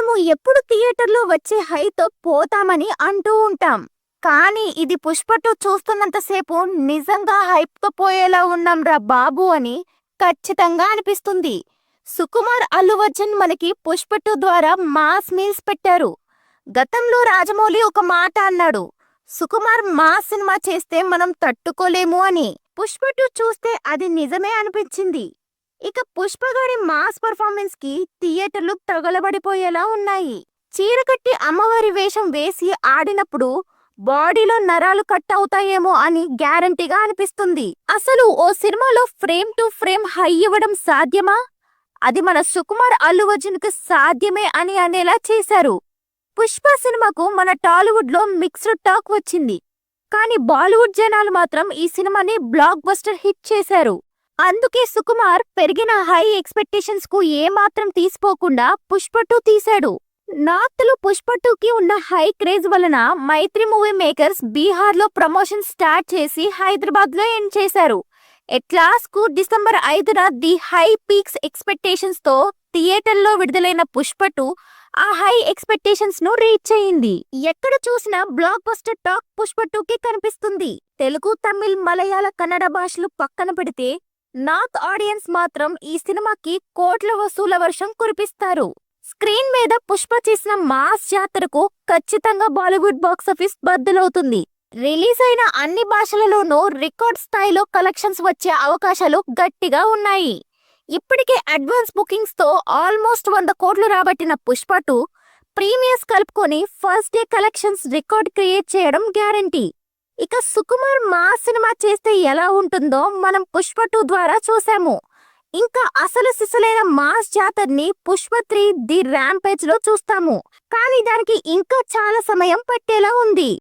మనము ఎప్పుడు థియేటర్లో వచ్చే హైతో పోతామని అంటూ ఉంటాం. కానీ ఇది పుష్ప టూ చూస్తున్నంతసేపు నిజంగా హైప్తో పోయేలా ఉన్నాం రా బాబు అని ఖచ్చితంగా అనిపిస్తుంది. సుకుమార్ అల్లు అర్జున్ మనకి పుష్ప టూ ద్వారా మాస్ మీల్స్ పెట్టారు. గతంలో రాజమౌళి ఒక మాట అన్నాడు. సుకుమార్ మా సినిమా చేస్తే మనం తట్టుకోలేము అని. పుష్పటు చూస్తే అది నిజమే అనిపించింది. ఇక పుష్ప గారి మాస్ పర్ఫార్మెన్స్కి థియేటర్లు తగలబడిపోయేలా ఉన్నాయి. చీర కట్టి అమ్మవారి వేషం వేసి ఆడినప్పుడు బాడీలో నరాలు కట్ అవుతాయేమో అని గ్యారంటీగా అనిపిస్తుంది. అసలు ఓ సినిమాలో ఫ్రేమ్ టు ఫ్రేమ్ హై ఇవ్వడం సాధ్యమా? అది మన సుకుమార్ అల్లు అర్జున్కి సాధ్యమే అని అనేలా చేశారు. పుష్ప సినిమాకు మన టాలీవుడ్లో మిక్స్డ్ టాక్ వచ్చింది. కానీ బాలీవుడ్ జనాలు మాత్రం ఈ సినిమాని బ్లాక్ బస్టర్ హిట్ చేశారు. అందుకే సుకుమార్ పెరిగిన హై ఎక్స్పెక్టేషన్స్కు ఏమాత్రం తీసిపోకుండా పుష్ప టూ తీశాడు. నార్త్లో పుష్ప టూకి ఉన్న హై క్రేజ్ వలన మైత్రి మూవీ మేకర్స్ బీహార్లో ప్రమోషన్ స్టార్ట్ చేసి హైదరాబాద్లో ఎండ్ చేశారు. ఎట్లాస్కు డిసెంబర్ ఐదున ది హై పీక్స్ ఎక్స్పెక్టేషన్స్తో థియేటర్లో విడుదలైన పుష్పటు ఆ హై ఎక్స్పెక్టేషన్స్ను రీచ్ అయింది. ఎక్కడ చూసినా బ్లాక్ బస్టర్ టాక్ పుష్ప టూకి కనిపిస్తుంది. తెలుగు తమిళ్ మలయాళ కన్నడ భాషలు పక్కన పెడితే నార్త్ ఆడియన్స్ మాత్రం ఈ సినిమాకి కోట్ల వసూల వర్షం కురిపిస్తారు. స్క్రీన్ మీద పుష్ప చేసిన మాస్ జాతరకు ఖచ్చితంగా బాలీవుడ్ బాక్సాఫీస్ బద్దలవుతుంది. రిలీజ్ అయిన అన్ని భాషలలోనూ రికార్డ్ స్థాయిలో కలెక్షన్స్ వచ్చే అవకాశాలు గట్టిగా ఉన్నాయి. ఇప్పటికే అడ్వాన్స్ బుకింగ్స్తో ఆల్మోస్ట్ వంద కోట్లు రాబట్టిన పుష్ప టూ ప్రీమియర్స్ కలుపుకొని first day collections record create చేయడం గ్యారంటీ. ఇక సుకుమార్ మా సినిమా చేస్తే ఎలా ఉంటుందో మనం పుష్ప టూ ద్వారా చూసాము. ఇంకా అసలు సిసలైన మాస్ జాతర్ని పుష్ప త్రీ ది ర్యాంపేజ్లో చూస్తాము. కానీ దానికి ఇంకా చాలా సమయం పట్టేలా ఉంది.